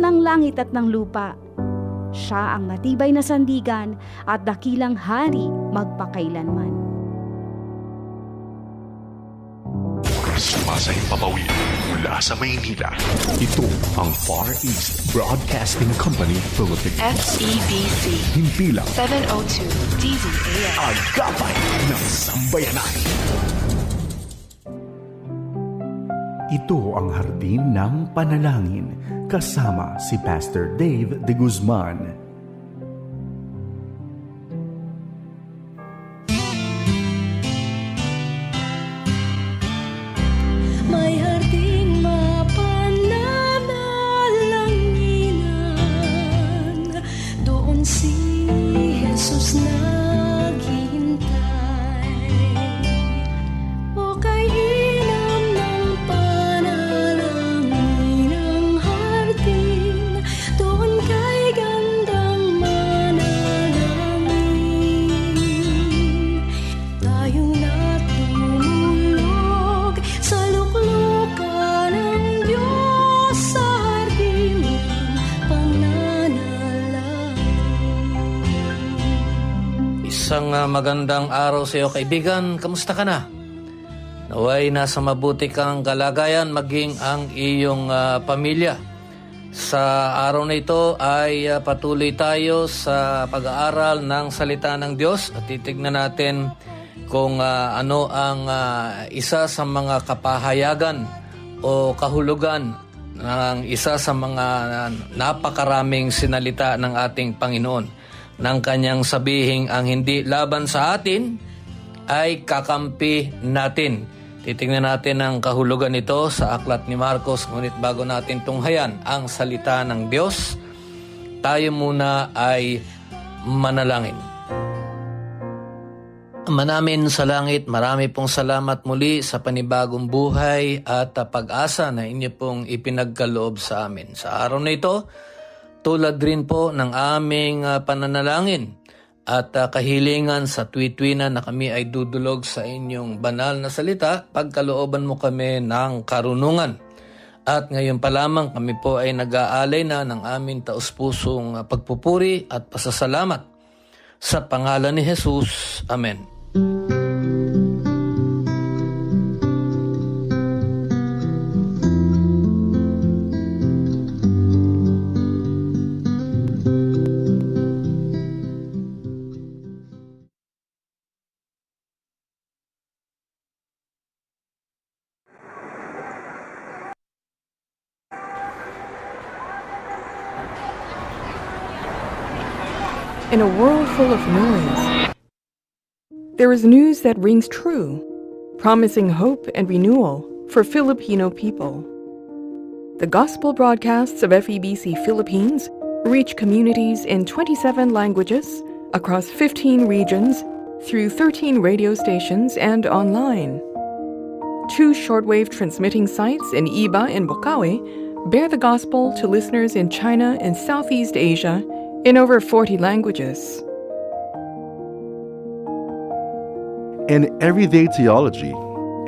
Diyos ng langit at ng lupa. Siya ang matibay na sandigan at dakilang hari magpakailanman. Sumasahing papawid mula sa Maynila. Ito ang Far East Broadcasting Company Philippines. FEBC Himpilang 702 DZAM. Agapay ng Sambayanan. Ito ang hardin ng panalangin kasama si Pastor Dave de Guzman. Si Jesus naghihintay magandang araw sa iyo kaibigan. Kamusta ka na? Naway nasa mabuti kang kalagayan maging ang iyong ah, pamilya. Sa araw na ito ay ah, patuloy tayo sa pag-aaral ng salita ng Diyos at titignan natin kung ah, ano ang ah, isa sa mga kapahayagan o kahulugan ng isa sa mga napakaraming sinalita ng ating Panginoon ng kanyang sabihing ang hindi laban sa atin ay kakampi natin. Titingnan natin ang kahulugan nito sa aklat ni Marcos. Ngunit bago natin tunghayan ang salita ng Diyos, tayo muna ay manalangin. Ama namin sa langit, marami pong salamat muli sa panibagong buhay at pag-asa na inyo pong ipinagkaloob sa amin. Sa araw na ito, tulad rin po ng aming ah, pananalangin at ah, kahilingan sa tuwi-tuwi na kami ay dudulog sa inyong banal na salita, pagkalooban mo kami ng karunungan. At ngayon pa lamang kami po ay nag-aalay na ng aming taus-pusong ah, pagpupuri at pasasalamat. Sa pangalan ni Jesus, Amen. In a world full of noise, there is news that rings true, promising hope and renewal for Filipino people. The gospel broadcasts of FEBC Philippines reach communities in 27 languages across 15 regions through 13 radio stations and online. Two shortwave transmitting sites in Iba and Bokawe bear the gospel to listeners in China and Southeast Asia in over 40 languages. in everyday theology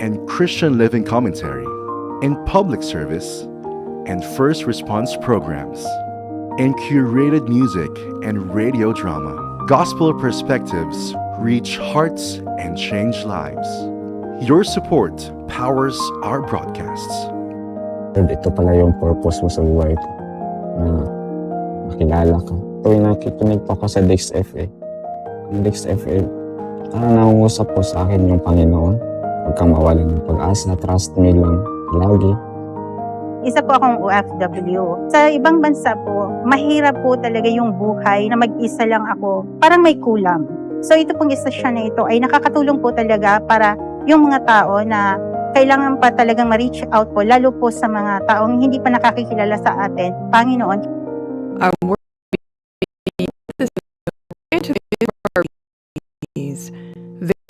and Christian living commentary, in public service and first response programs, in curated music and radio drama. Gospel perspectives reach hearts and change lives. Your support powers our broadcasts. Lord, ito pala yung purpose mo sa buhay ko. Na makilala ka. Tuwing nakikinig po ako sa Dix FA, ang Dix FA, parang nangungusap po sa akin yung Panginoon. Huwag kang mawalan ng pag-asa, trust me lang lagi. Isa po akong OFW. Sa ibang bansa po, mahirap po talaga yung buhay na mag-isa lang ako. Parang may kulang. So ito pong istasyon na ito ay nakakatulong po talaga para yung mga tao na kailangan pa talagang ma-reach out po, lalo po sa mga taong hindi pa nakakikilala sa atin. Panginoon, Our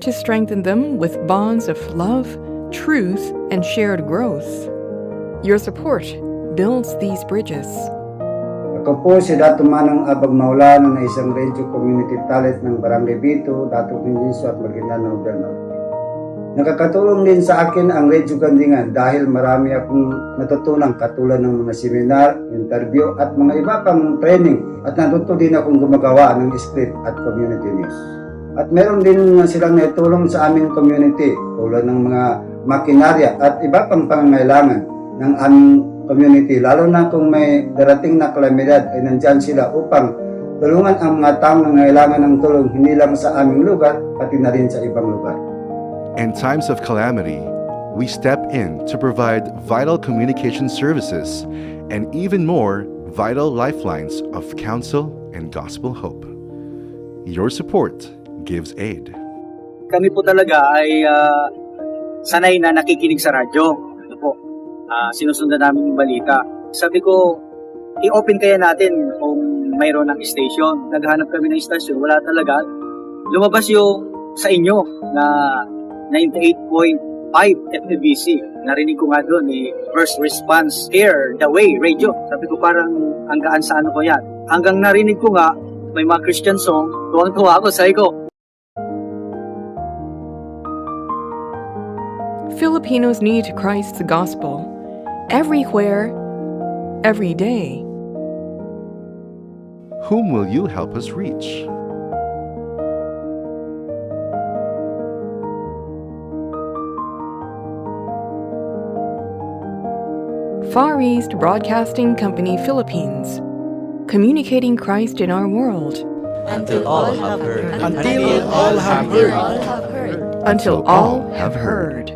to strengthen them with bonds of love, truth, and shared growth. Your support builds these bridges. Ako po si Dato Manang Abag Maulana na isang radio community talent ng Barangay Bito, Dato Pinjinso at Maguindanao del Norte. Nakakatulong din sa akin ang Radio Gandingan dahil marami akong natutunan katulad ng mga seminar, interview at mga iba pang training at natuto din akong gumagawa ng script at community news. At meron din silang naitulong sa aming community tulad ng mga makinarya at iba pang pangangailangan ng aming community lalo na kung may darating na kalamidad ay nandyan sila upang tulungan ang mga taong nangailangan ng tulong hindi lang sa aming lugar pati na rin sa ibang lugar. In times of calamity, we step in to provide vital communication services and even more vital lifelines of counsel and gospel hope. Your support gives aid. kami po talaga ay ah, sanay na nakikinig sa radyo. Ano po, ah, sinusundan namin yung balita. Sabi ko, i-open kaya natin kung mayroon ng station. Naghanap kami ng station, wala talaga. Lumabas yung sa inyo na 98.5 FEBC. Narinig ko nga doon eh, First Response Air, The Way, Radio. Sabi ko parang ang gaan sa ano ko yan. Hanggang narinig ko nga, may mga Christian song, tuwang-tuwa ako, sabi ko, Filipinos need Christ's gospel everywhere, every day. Whom will you help us reach? Far East Broadcasting Company Philippines, communicating Christ in our world Until all have heard. Until all have heard. until all have heard.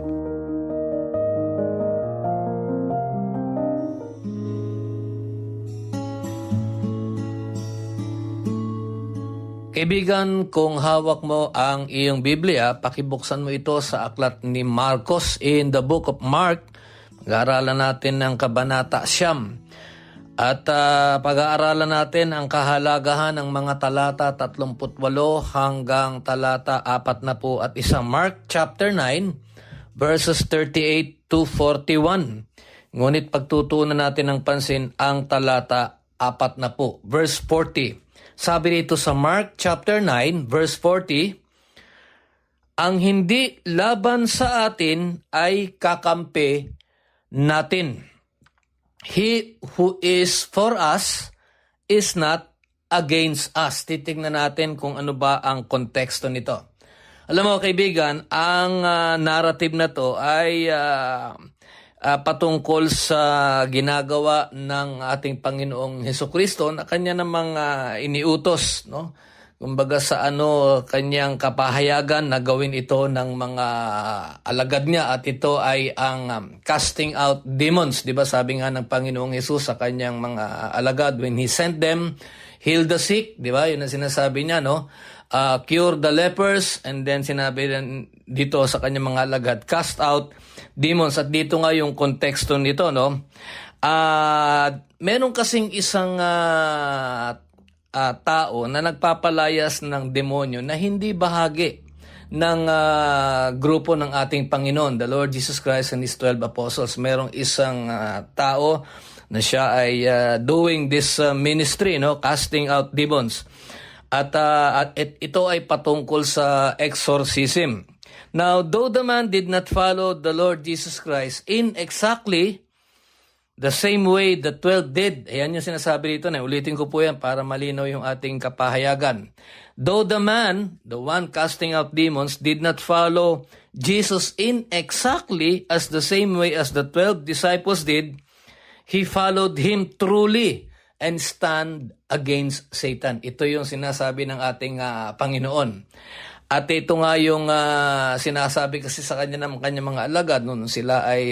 Kaibigan, kung hawak mo ang iyong Biblia, pakibuksan mo ito sa aklat ni Marcos in the book of Mark. Pag-aaralan natin ng Kabanata Siyam. At ah, pag-aaralan natin ang kahalagahan ng mga talata 38 hanggang talata 40 at isa. Mark chapter 9 verses 38 to 41. Ngunit pagtutunan natin ng pansin ang talata 4 na po. Verse 40. Sabi dito sa Mark chapter 9 verse 40, ang hindi laban sa atin ay kakampi natin. He who is for us is not against us. Titignan natin kung ano ba ang konteksto nito. Alam mo kaibigan, ang ah, narrative na to ay ah, ah, patungkol sa ginagawa ng ating Panginoong Heso Kristo na kanya namang ah, iniutos, no? Kumbaga sa ano kanyang kapahayagan na gawin ito ng mga alagad niya at ito ay ang um, casting out demons, 'di ba? Sabi nga ng Panginoong Hesus sa kanyang mga alagad when he sent them heal the sick, 'di ba? 'Yun ang sinasabi niya, no? Uh, cure the lepers and then sinabi rin dito sa kanyang mga alagad cast out demons at dito nga yung konteksto nito, no? Ah, meron kasing isang ah, ah, tao na nagpapalayas ng demonyo na hindi bahagi ng ah, grupo ng ating Panginoon, the Lord Jesus Christ and His 12 Apostles. Merong isang ah, tao na siya ay ah, doing this ah, ministry, no, casting out demons. At, ah, at it- ito ay patungkol sa exorcism. Now, though the man did not follow the Lord Jesus Christ in exactly The same way the 12 did. Ayan yung sinasabi dito na ulitin ko po yan para malinaw yung ating kapahayagan. Though the man, the one casting out demons, did not follow Jesus in exactly as the same way as the 12 disciples did, he followed him truly and stand against Satan. Ito yung sinasabi ng ating ah, Panginoon. At ito nga yung ah, sinasabi kasi sa kanya ng kanyang mga alagad noon sila ay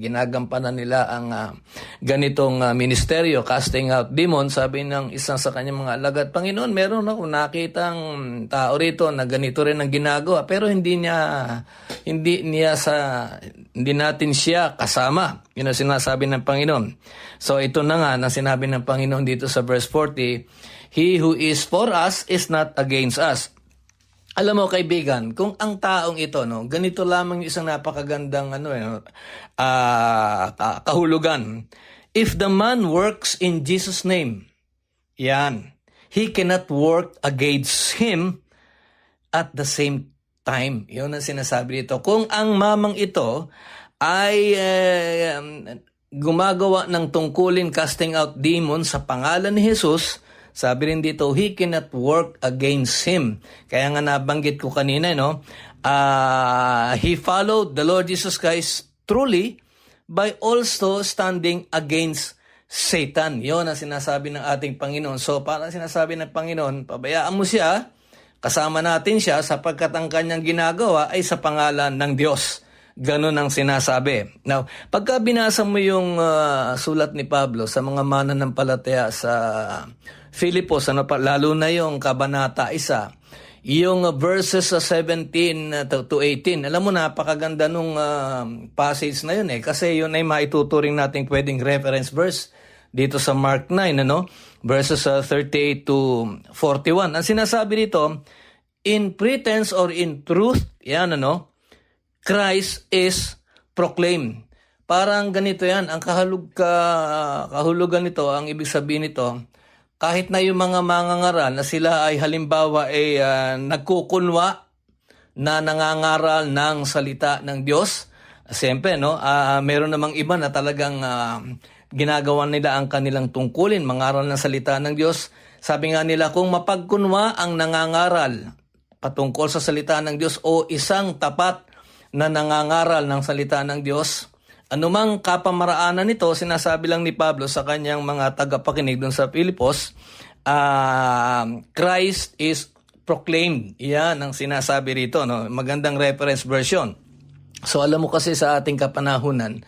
ginagampanan nila ang ah, ganitong ah, ministeryo, casting out demons. Sabi ng isang sa kanyang mga alagad, Panginoon, meron ako nakitang tao rito na ganito rin ang ginagawa pero hindi niya hindi niya sa hindi natin siya kasama. Yun ang sinasabi ng Panginoon. So ito na nga na sinabi ng Panginoon dito sa verse 40, He who is for us is not against us. Alam mo kaibigan, kung ang taong ito no, ganito lamang yung isang napakagandang ano eh, ka- kahulugan. If the man works in Jesus name, yan. He cannot work against him at the same time. Yun ang sinasabi dito. Kung ang mamang ito ay um, gumagawa ng tungkulin casting out demons sa pangalan ni Jesus, sabi rin dito, he cannot work against him. Kaya nga nabanggit ko kanina, no? Ah, he followed the Lord Jesus Christ truly by also standing against Satan. Yon ang sinasabi ng ating Panginoon. So, para sinasabi ng Panginoon, pabayaan mo siya, kasama natin siya sapagkat ang kanyang ginagawa ay sa pangalan ng Diyos. Ganun ang sinasabi. Now, pagka binasa mo yung ah, sulat ni Pablo sa mga mananampalataya sa Filipos, ano pa, lalo na yung kabanata isa, yung uh, verses sa 17 to, to 18, alam mo napakaganda nung uh, passage na yun eh. Kasi yun ay maituturing nating pwedeng reference verse dito sa Mark 9 ano? Verses uh, 38 to 41. Ang sinasabi dito, in pretense or in truth, yan ano, Christ is proclaimed. Parang ganito yan, ang kahalug ka, kahulugan nito, ang ibig sabihin nito, kahit na yung mga mangangaral na sila ay halimbawa ay ah, nagkukunwa na nangangaral ng salita ng Diyos, siyempre no, ah, meron namang iba na talagang ah, ginagawa nila ang kanilang tungkulin, mangaral ng salita ng Diyos. Sabi nga nila, kung mapagkunwa ang nangangaral patungkol sa salita ng Diyos o isang tapat na nangangaral ng salita ng Diyos, anumang kapamaraanan nito, sinasabi lang ni Pablo sa kanyang mga tagapakinig doon sa Pilipos, ah, Christ is proclaimed. Yan ang sinasabi rito. No? Magandang reference version. So alam mo kasi sa ating kapanahunan,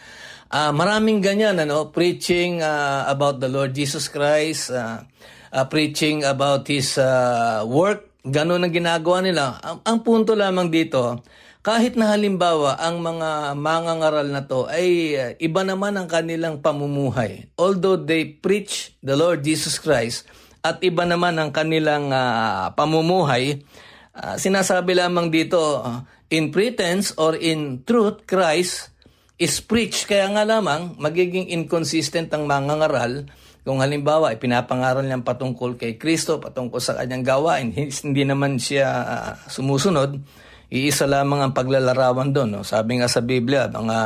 ah, maraming ganyan, ano, preaching ah, about the Lord Jesus Christ, ah, ah, preaching about His ah, work, ganun ang ginagawa nila. Ang, ang punto lamang dito, kahit na halimbawa ang mga mangangaral na to ay ah, iba naman ang kanilang pamumuhay. Although they preach the Lord Jesus Christ at iba naman ang kanilang ah, pamumuhay, ah, sinasabi lamang dito, ah, in pretense or in truth, Christ is preached. Kaya nga lamang, magiging inconsistent ang mangangaral kung halimbawa, ipinapangaral niyang patungkol kay Kristo, patungkol sa kanyang gawain, hindi naman siya ah, sumusunod, iisa lamang ang paglalarawan doon. No? Sabi nga sa Biblia, mga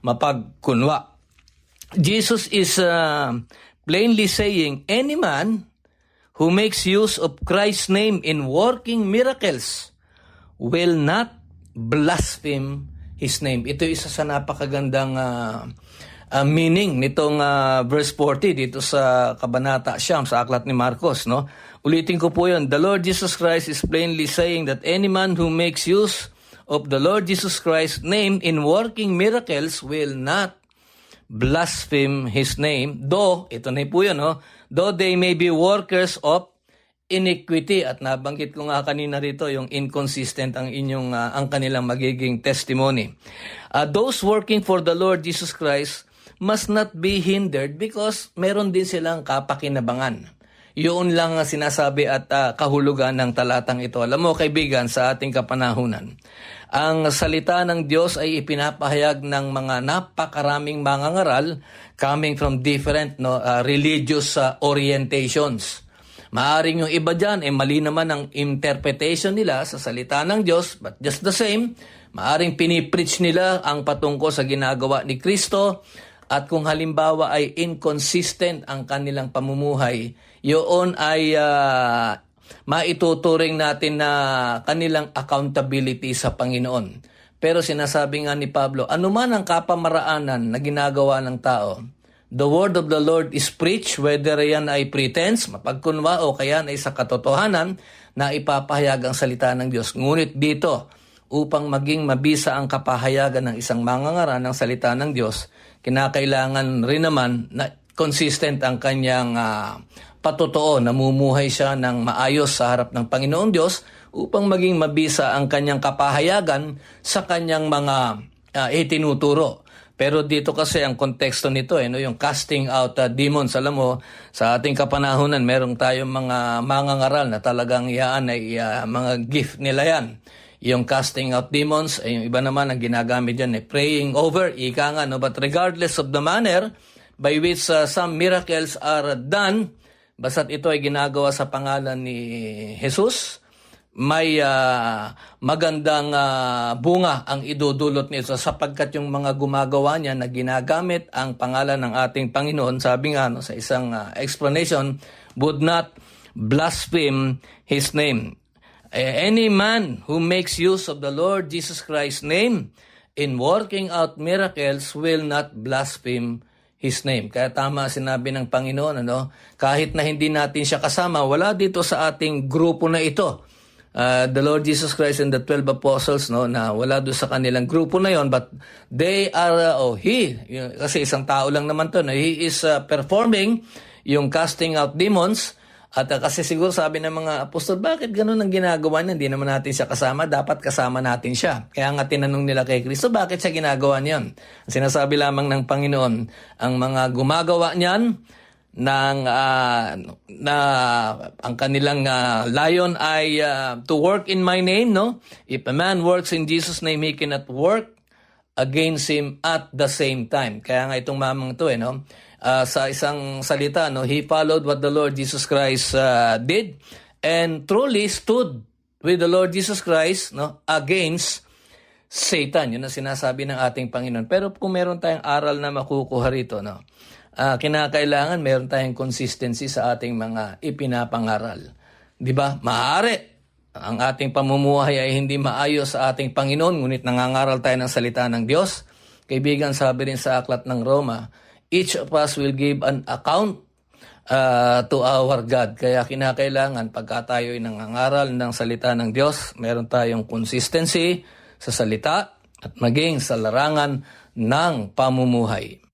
mapagkunwa. Jesus is uh, plainly saying, any man who makes use of Christ's name in working miracles will not blaspheme His name. Ito isa sa napakagandang uh, uh, meaning nitong uh, verse 40 dito sa Kabanata Siyam sa Aklat ni Marcos. No? Ulitin ko po yun. The Lord Jesus Christ is plainly saying that any man who makes use of the Lord Jesus Christ's name in working miracles will not blaspheme His name. Though, ito na po yun, no? though they may be workers of iniquity at nabanggit ko nga kanina rito yung inconsistent ang inyong ah, ang kanilang magiging testimony. Uh, those working for the Lord Jesus Christ must not be hindered because meron din silang kapakinabangan. Yun lang ang sinasabi at ah, kahulugan ng talatang ito. Alam mo kaibigan sa ating kapanahunan, ang salita ng Diyos ay ipinapahayag ng mga napakaraming mangangaral coming from different no, ah, religious ah, orientations. Maaring yung iba dyan, eh mali naman ang interpretation nila sa salita ng Diyos, but just the same, maaring pinipreach nila ang patungkol sa ginagawa ni Kristo, at kung halimbawa ay inconsistent ang kanilang pamumuhay, yun ay ah, maituturing natin na kanilang accountability sa Panginoon. Pero sinasabi nga ni Pablo, anuman ang kapamaraanan na ginagawa ng tao, The word of the Lord is preached, whether yan ay pretense, mapagkunwa o kaya ay sa katotohanan na ipapahayag ang salita ng Diyos. Ngunit dito, upang maging mabisa ang kapahayagan ng isang mangangara ng salita ng Diyos, kinakailangan rin naman na consistent ang kanyang ah, patotoo, namumuhay siya ng maayos sa harap ng Panginoong Diyos upang maging mabisa ang kanyang kapahayagan sa kanyang mga ah, itinuturo. Pero dito kasi ang konteksto nito eh, no, yung casting out uh, demons. Alam mo, sa ating kapanahunan, merong tayong mga mangangaral na talagang yan ay uh, mga gift nila yan. Yung casting out demons, ay yung iba naman ang ginagamit dyan eh, praying over, ika nga, no? But regardless of the manner by which uh, some miracles are done, basta't ito ay ginagawa sa pangalan ni Jesus, may ah, magandang ah, bunga ang idudulot nito sapagkat yung mga gumagawa niya na ginagamit ang pangalan ng ating Panginoon, sabi nga no, sa isang ah, explanation, would not blaspheme His name. Eh, Any man who makes use of the Lord Jesus Christ's name in working out miracles will not blaspheme His name. Kaya tama sinabi ng Panginoon, ano, kahit na hindi natin siya kasama, wala dito sa ating grupo na ito. Uh, the Lord Jesus Christ and the 12 apostles, no, na wala doon sa kanilang grupo na yon, but they are, uh, oh, he, kasi isang tao lang naman to, no, he is uh, performing yung casting out demons, at uh, kasi siguro sabi ng mga apostol, bakit ganun ang ginagawa niya? Hindi naman natin siya kasama, dapat kasama natin siya. Kaya nga tinanong nila kay Kristo, bakit siya ginagawa niyan? Sinasabi lamang ng Panginoon, ang mga gumagawa niyan, ng ah, na ang kanilang ah, layon ay ah, to work in my name no if a man works in Jesus name he cannot work against him at the same time kaya nga itong mamang to eh no Ah, sa isang salita no he followed what the Lord Jesus Christ ah, did and truly stood with the Lord Jesus Christ no against Satan. Yun ang sinasabi ng ating Panginoon. Pero kung meron tayong aral na makukuha rito, no, ah, kinakailangan meron tayong consistency sa ating mga ipinapangaral. Di ba? Maaari ang ating pamumuhay ay hindi maayos sa ating Panginoon, ngunit nangangaral tayo ng salita ng Diyos. Kaibigan, sabi rin sa aklat ng Roma, each of us will give an account uh, to our God. Kaya kinakailangan pagka tayo ay nangangaral ng salita ng Diyos, meron tayong consistency sa salita at maging sa larangan ng pamumuhay.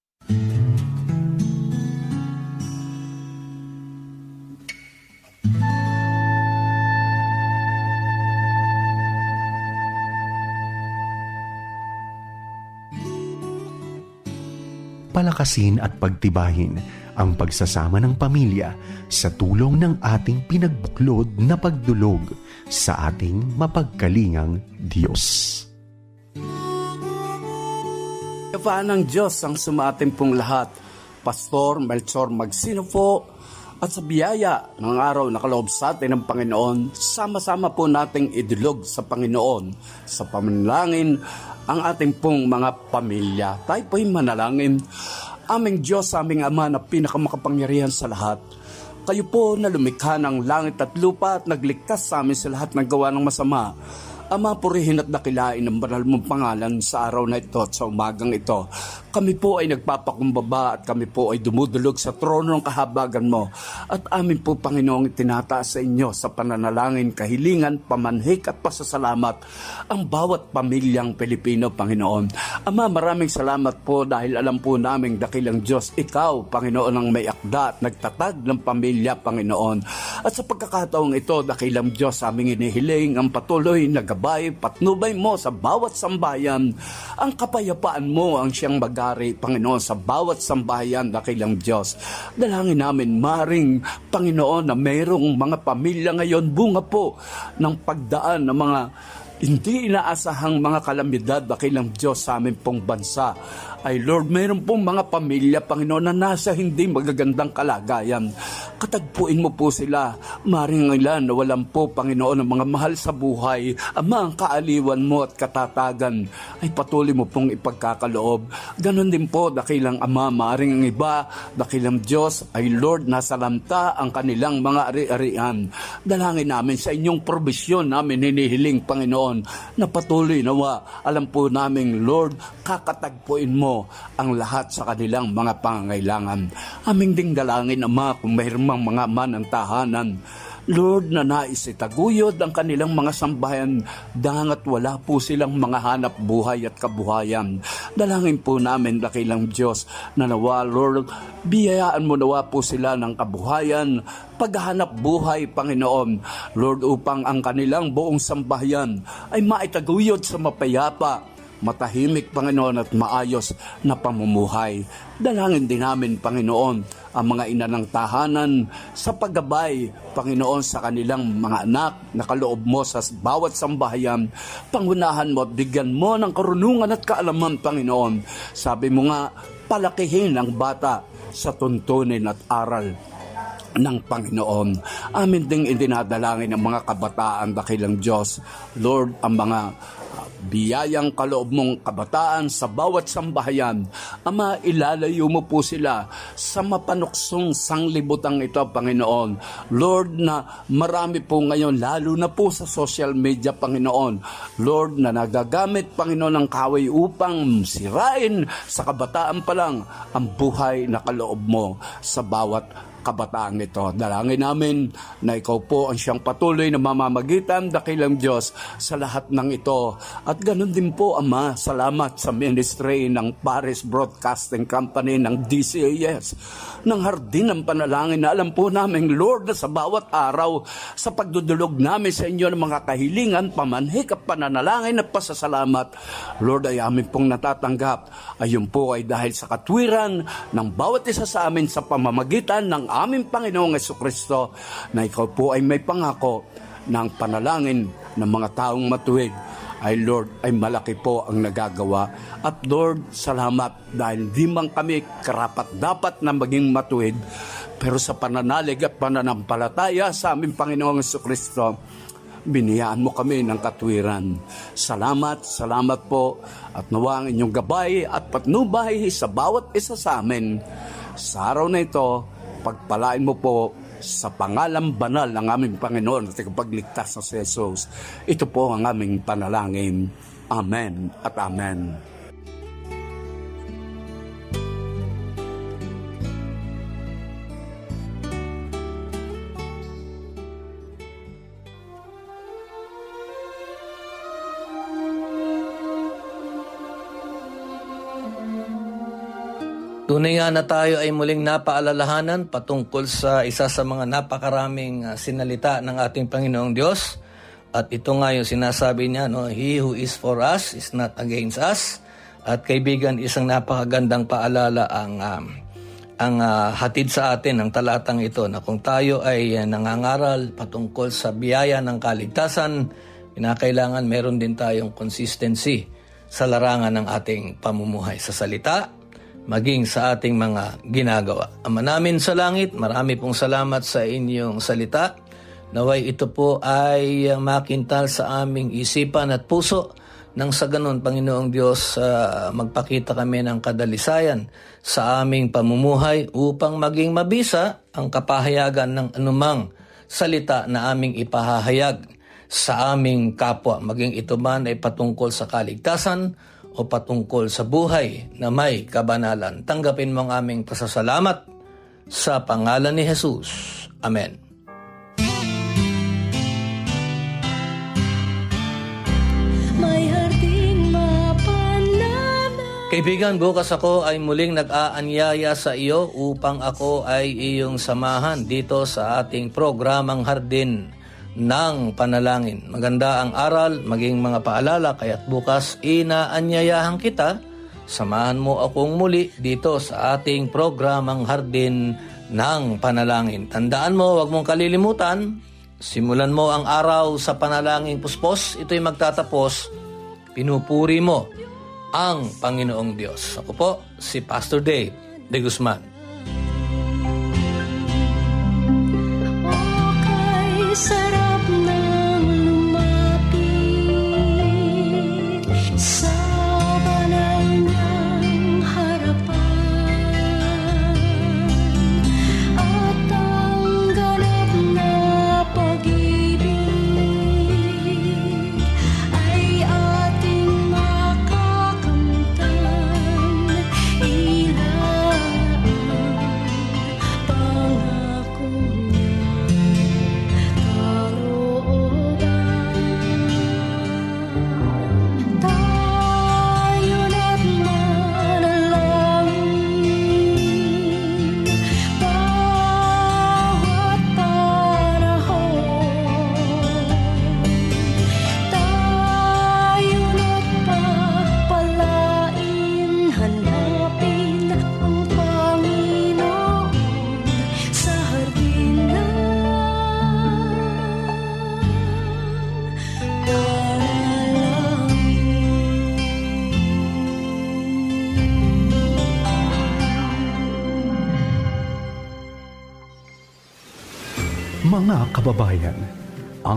Palakasin at pagtibahin ang pagsasama ng pamilya sa tulong ng ating pinagbuklod na pagdulog sa ating mapagkalingang Diyos. Kapaan ng Diyos ang sumating pong lahat. Pastor Melchor Magsino po at sa biyaya ng araw na kaloob sa atin ng Panginoon, sama-sama po nating idulog sa Panginoon sa pamanalangin ang ating pong mga pamilya. Tayo po'y manalangin. Aming Diyos, aming Ama na pinakamakapangyarihan sa lahat. Kayo po na lumikha ng langit at lupa at nagligtas sa amin sa lahat ng gawa ng masama. Ama, purihin at dakilain ang banal mong pangalan sa araw na ito at sa umagang ito. Kami po ay nagpapakumbaba at kami po ay dumudulog sa trono ng kahabagan mo. At amin po, Panginoong, itinataas sa inyo sa pananalangin, kahilingan, pamanhik at pasasalamat ang bawat pamilyang Pilipino, Panginoon. Ama, maraming salamat po dahil alam po namin dakilang Diyos, ikaw, Panginoon, ang may akda at nagtatag ng pamilya, Panginoon. At sa pagkakataong ito, dakilang Diyos, aming inihiling ang patuloy na gabay, patnubay mo sa bawat sambayan. Ang kapayapaan mo ang siyang bagari, Panginoon, sa bawat sambayan, dakilang Diyos. Dalangin namin, maring Panginoon, na mayroong mga pamilya ngayon, bunga po ng pagdaan ng mga hindi inaasahang mga kalamidad dakilang Diyos sa amin pong bansa. Ay Lord, mayroon pong mga pamilya, Panginoon, na nasa hindi magagandang kalagayan. Katagpuin mo po sila. Maring ilan na walang po, Panginoon, ang mga mahal sa buhay. Ama, ang kaaliwan mo at katatagan ay patuloy mo pong ipagkakaloob. Ganon din po, dakilang Ama, maring ang iba, dakilang Diyos, ay Lord, nasa lamta ang kanilang mga ari-arian. Dalangin namin sa inyong probisyon namin hinihiling, Panginoon, na patuloy nawa. Alam po namin, Lord, kakatagpuin mo ang lahat sa kanilang mga pangangailangan. Aming ding dalangin, Ama, kung mayroon mang mga man ng tahanan, Lord, na nais itaguyod ang kanilang mga sambahayan dangat wala po silang mga hanap buhay at kabuhayan. Dalangin po namin, dakilang Diyos, na nawa, Lord, biyayaan mo nawa po sila ng kabuhayan, paghahanap buhay, Panginoon, Lord, upang ang kanilang buong sambahayan ay maitaguyod sa mapayapa, matahimik, Panginoon, at maayos na pamumuhay. Dalangin din namin, Panginoon, ang mga ina ng tahanan sa paggabay, Panginoon, sa kanilang mga anak na kaloob mo sa bawat sambahayan. Pangunahan mo at bigyan mo ng karunungan at kaalaman, Panginoon. Sabi mo nga, palakihin ang bata sa tuntunin at aral ng Panginoon. Amin ding idinadalangin ang mga kabataan dakilang Diyos. Lord, ang mga biyayang kaloob mong kabataan sa bawat sambahayan. Ama, ilalayo mo po sila sa mapanuksong sanglibutang ito, Panginoon. Lord, na marami po ngayon, lalo na po sa social media, Panginoon. Lord, na nagagamit, Panginoon, ng kaway upang sirain sa kabataan pa lang ang buhay na kaloob mo sa bawat kabataan ito. Dalangin namin na ikaw po ang siyang patuloy na mamamagitan, dakilang Diyos, sa lahat ng ito. At ganun din po, Ama, salamat sa ministry ng Paris Broadcasting Company ng DCAS, ng Hardin ng Panalangin na alam po namin, Lord, na sa bawat araw, sa pagdudulog namin sa inyo ng mga kahilingan, pamanhik at pananalangin at pasasalamat, Lord, ay amin pong natatanggap. Ayun po ay dahil sa katwiran ng bawat isa sa amin sa pamamagitan ng aming Panginoong Kristo na ikaw po ay may pangako ng panalangin ng mga taong matuwid ay Lord ay malaki po ang nagagawa at Lord salamat dahil di man kami karapat dapat na maging matuwid pero sa pananalig at pananampalataya sa aming Panginoong Kristo biniyaan mo kami ng katwiran. Salamat, salamat po at nawa ang inyong gabay at patnubay sa bawat isa sa amin. Sa araw na ito, pagpalain mo po sa pangalan banal ng aming Panginoon at ikapagligtas na si Jesus. Ito po ang aming panalangin. Amen at Amen. Nga na tayo ay muling napaalalahanan patungkol sa isa sa mga napakaraming ah, sinalita ng ating Panginoong Diyos. At ito nga yung sinasabi niya, no, He who is for us is not against us. At kaibigan, isang napakagandang paalala ang um, ang ah, hatid sa atin ng talatang ito na kung tayo ay ah, nangangaral patungkol sa biyaya ng kaligtasan, kinakailangan meron din tayong consistency sa larangan ng ating pamumuhay sa salita, maging sa ating mga ginagawa. Ama namin sa langit, marami pong salamat sa inyong salita. Naway ito po ay makintal sa aming isipan at puso nang sa ganun, Panginoong Diyos, uh, magpakita kami ng kadalisayan sa aming pamumuhay upang maging mabisa ang kapahayagan ng anumang salita na aming ipahahayag sa aming kapwa, maging ito man ay patungkol sa kaligtasan o patungkol sa buhay na may kabanalan. Tanggapin mo ang aming pasasalamat sa pangalan ni Jesus. Amen. Kaibigan, bukas ako ay muling nag-aanyaya sa iyo upang ako ay iyong samahan dito sa ating programang Hardin ng Panalangin. Maganda ang aral, maging mga paalala, kaya't bukas inaanyayahan kita, samahan mo akong muli dito sa ating programang Hardin ng Panalangin. Tandaan mo, huwag mong kalilimutan, simulan mo ang araw sa panalangin puspos, ito'y magtatapos, pinupuri mo ang Panginoong Diyos. Ako po, si Pastor Dave de Guzman. Kay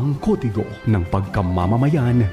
ang kodigo ng pagkamamamayan